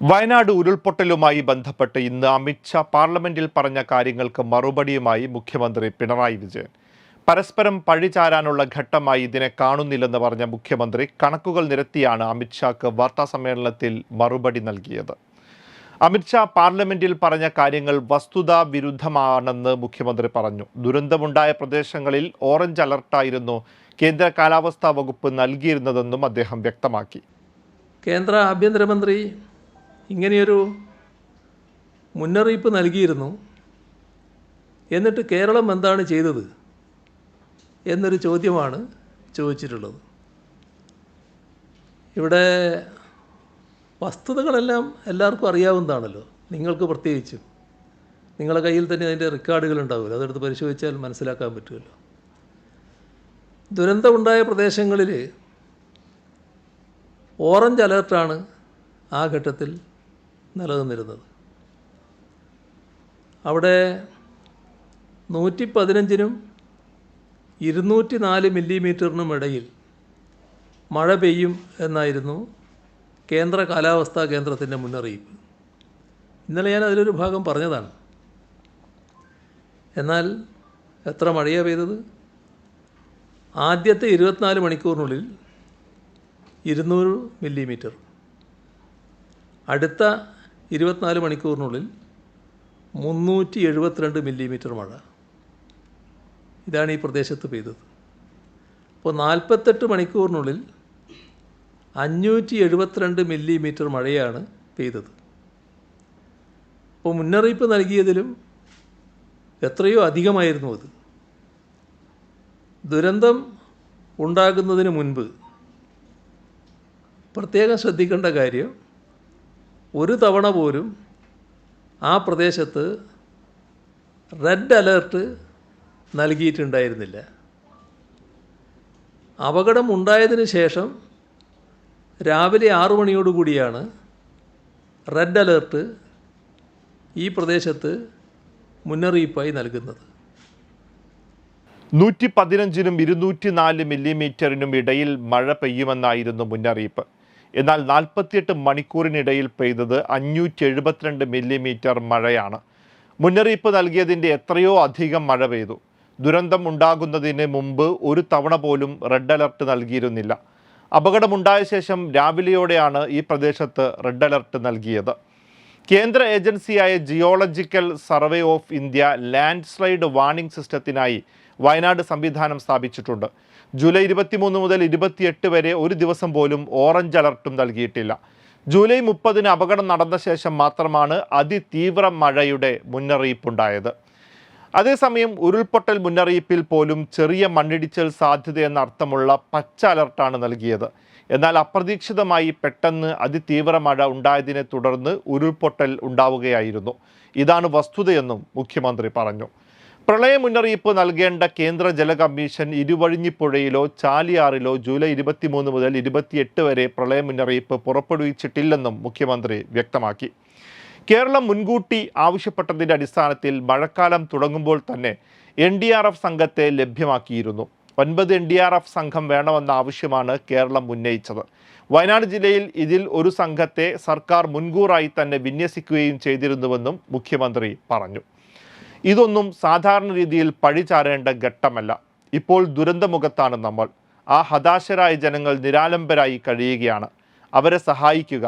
വയനാട് ഉരുൾപൊട്ടലുമായി ബന്ധപ്പെട്ട് ഇന്ന് അമിത്ഷാ പാർലമെന്റിൽ പറഞ്ഞ കാര്യങ്ങൾക്ക് മറുപടിയുമായി മുഖ്യമന്ത്രി പിണറായി വിജയൻ. പരസ്പരം പഴിചാരാനുള്ള ഘട്ടമായി ഇതിനെ കാണുന്നില്ലെന്ന് പറഞ്ഞ മുഖ്യമന്ത്രി കണക്കുകൾ നിരത്തിയാണ് അമിത്ഷാക്ക് വാർത്താസമ്മേളനത്തിൽ മറുപടി നൽകിയത്. അമിത്ഷാ പാർലമെന്റിൽ പറഞ്ഞ കാര്യങ്ങൾ വസ്തുതാ വിരുദ്ധമാണെന്ന് മുഖ്യമന്ത്രി പറഞ്ഞു. ദുരന്തമുണ്ടായ പ്രദേശങ്ങളിൽ ഓറഞ്ച് അലർട്ടായിരുന്നു കേന്ദ്ര കാലാവസ്ഥാ വകുപ്പ് നൽകിയിരുന്നതെന്നും അദ്ദേഹം വ്യക്തമാക്കി. കേന്ദ്ര ആഭ്യന്തരമന്ത്രി ഇങ്ങനെയൊരു മുന്നറിയിപ്പ് നൽകിയിരുന്നു. എന്നിട്ട് കേരളം എന്താണ് ചെയ്തത് എന്നൊരു ചോദ്യമാണ് ചോദിച്ചിട്ടുള്ളത്. ഇവിടെ വസ്തുതകളെല്ലാം എല്ലാവർക്കും അറിയാവുന്നതാണല്ലോ. നിങ്ങൾക്ക് പ്രത്യേകിച്ചും. നിങ്ങളുടെ കയ്യിൽ തന്നെ അതിന്റെ റെക്കോർഡുകൾ ഉണ്ടാവില്ല അതെടുത്ത് പരിശോധിച്ചാൽ മനസ്സിലാക്കാൻ പറ്റുമല്ലോ. ദുരന്തമുണ്ടായ പ്രദേശങ്ങളിൽ ഓറഞ്ച് അലേർട്ടാണ് ആ ഘട്ടത്തിൽ നിലനിന്നിരുന്നത്. അവിടെ നൂറ്റി പതിനഞ്ചിനും ഇരുന്നൂറ്റി നാല് മില്ലിമീറ്ററിനും ഇടയിൽ മഴ പെയ്യും എന്നായിരുന്നു കേന്ദ്ര കാലാവസ്ഥാ കേന്ദ്രത്തിന്റെ മുന്നറിയിപ്പ്. ഇന്നലെ ഞാൻ അതിലൊരു ഭാഗം പറഞ്ഞതാണ്. എന്നാൽ എത്ര മഴയാണ് പെയ്തത്? ആദ്യത്തെ ഇരുപത്തിനാല് മണിക്കൂറിനുള്ളിൽ ഇരുന്നൂറ് മില്ലിമീറ്റർ. അടുത്ത ഇരുപത്തിനാല് മണിക്കൂറിനുള്ളിൽ മുന്നൂറ്റി എഴുപത്തിരണ്ട് മില്ലിമീറ്റർ മഴ. ഇതാണ് ഈ പ്രദേശത്ത് പെയ്തത്. അപ്പോൾ നാൽപ്പത്തെട്ട് മണിക്കൂറിനുള്ളിൽ അഞ്ഞൂറ്റി എഴുപത്തിരണ്ട് മില്ലിമീറ്റർ മഴയാണ് പെയ്തത്. അപ്പോൾ മുന്നറിയിപ്പ് നൽകിയതിലും എത്രയോ അധികമായിരുന്നു അത്. ദുരന്തം ഉണ്ടാകുന്നതിന് മുൻപ് പ്രത്യേകം ശ്രദ്ധിക്കേണ്ട കാര്യം ഒരു തവണ പോലും ആ പ്രദേശത്ത് റെഡ് അലേർട്ട് നൽകിയിട്ടുണ്ടായിരുന്നില്ല. അപകടം ഉണ്ടായതിനു ശേഷം രാവിലെ ആറു മണിയോടുകൂടിയാണ് റെഡ് അലേർട്ട് ഈ പ്രദേശത്ത് മുന്നറിയിപ്പായി നൽകുന്നത്. നൂറ്റി പതിനഞ്ചിനും ഇരുന്നൂറ്റി നാല് മില്ലിമീറ്ററിനും ഇടയിൽ മഴ പെയ്യുമെന്നായിരുന്നു മുന്നറിയിപ്പ്. എന്നാൽ നാൽപ്പത്തിയെട്ട് മണിക്കൂറിനിടയിൽ പെയ്തത് അഞ്ഞൂറ്റി എഴുപത്തിരണ്ട് മില്ലിമീറ്റർ മഴയാണ്. മുന്നറിയിപ്പ് നൽകിയതിന്റെ എത്രയോ അധികം മഴ പെയ്തു. ദുരന്തം ഉണ്ടാകുന്നതിന് മുമ്പ് ഒരു തവണ പോലും റെഡ് അലർട്ട് നൽകിയിരുന്നില്ല. അപകടമുണ്ടായ ശേഷം രാവിലെയോടെയാണ് ഈ പ്രദേശത്ത് റെഡ് അലർട്ട് നൽകിയത്. കേന്ദ്ര ഏജൻസിയായ geological survey of India landslide warning സിസ്റ്റത്തിനായി വയനാട് സംവിധാനം സ്ഥാപിച്ചിട്ടുണ്ട്. ജൂലൈ ഇരുപത്തിമൂന്ന് മുതൽ ഇരുപത്തിയെട്ട് വരെ ഒരു ദിവസം പോലും ഓറഞ്ച് അലർട്ടും നൽകിയിട്ടില്ല. ജൂലൈ മുപ്പതിന് അപകടം നടന്ന ശേഷം മാത്രമാണ് അതിതീവ്ര മഴയുടെ മുന്നറിയിപ്പുണ്ടായത്. അതേസമയം ഉരുൾപൊട്ടൽ മുന്നറിയിപ്പിൽ പോലും ചെറിയ മണ്ണിടിച്ചൽ സാധ്യതയെന്ന അർത്ഥമുള്ള പച്ച അലർട്ടാണ് നൽകിയത്. എന്നാൽ അപ്രതീക്ഷിതമായി പെട്ടെന്ന് അതിതീവ്ര മഴ ഉണ്ടായതിനെ തുടർന്ന് ഉരുൾപൊട്ടൽ ഉണ്ടാവുകയായിരുന്നു. ഇതാണ് വസ്തുതയെന്നും മുഖ്യമന്ത്രി പറഞ്ഞു. പ്രളയ മുന്നറിയിപ്പ് നൽകേണ്ട കേന്ദ്ര ജല കമ്മീഷൻ ഇരുവഴിഞ്ഞിപ്പുഴയിലോ ചാലിയാറിലോ ജൂലൈ ഇരുപത്തിമൂന്ന് മുതൽ ഇരുപത്തിയെട്ട് വരെ പ്രളയ മുന്നറിയിപ്പ് പുറപ്പെടുവിച്ചിട്ടില്ലെന്നും മുഖ്യമന്ത്രി വ്യക്തമാക്കി. കേരളം മുൻകൂട്ടി ആവശ്യപ്പെട്ടതിന്റെ അടിസ്ഥാനത്തിൽ മഴക്കാലം തുടങ്ങുമ്പോൾ തന്നെ എൻ ഡി ആർ എഫ് സംഘത്തെ ലഭ്യമാക്കിയിരുന്നു. ഒൻപത് എൻ ഡി ആർ എഫ് സംഘം വേണമെന്ന ആവശ്യമാണ് കേരളം ഉന്നയിച്ചത്. വയനാട് ജില്ലയിൽ ഇതിൽ ഒരു സംഘത്തെ സർക്കാർ മുൻകൂറായി തന്നെ വിന്യസിക്കുകയും ചെയ്തിരുന്നുവെന്നും മുഖ്യമന്ത്രി പറഞ്ഞു. ഇതൊന്നും സാധാരണ രീതിയിൽ പഴിചാരേണ്ട ഘട്ടമല്ല. ഇപ്പോൾ ദുരന്തമുഖത്താണ് നമ്മൾ. ആ ഹതാശരായ ജനങ്ങൾ നിരാലംബരായി കഴിയുകയാണ്. അവരെ സഹായിക്കുക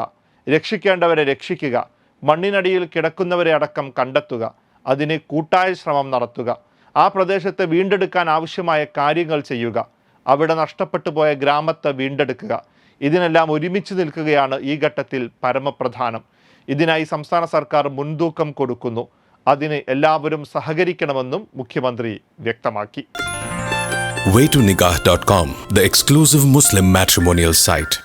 രക്ഷിക്കേണ്ടവരെ രക്ഷിക്കുക മണ്ണിനടിയിൽ കിടക്കുന്നവരെ അടക്കം കണ്ടെത്തുക അതിന് കൂട്ടായ ശ്രമം നടത്തുക ആ പ്രദേശത്തെ വീണ്ടെടുക്കാൻ ആവശ്യമായ കാര്യങ്ങൾ ചെയ്യുക അവിടെ നഷ്ടപ്പെട്ടു പോയ ഗ്രാമത്തെ വീണ്ടെടുക്കുക. ഇതിനെല്ലാം ഒരുമിച്ച് നിൽക്കുകയാണ് ഈ ഘട്ടത്തിൽ പരമപ്രധാനം. ഇതിനായി സംസ്ഥാന സർക്കാർ മുൻതൂക്കം കൊടുക്കുന്നു. അതിന് എല്ലാവരും സഹകരിക്കണമെന്നും മുഖ്യമന്ത്രി വ്യക്തമാക്കി. Waytonikah.com, the exclusive Muslim matrimonial site.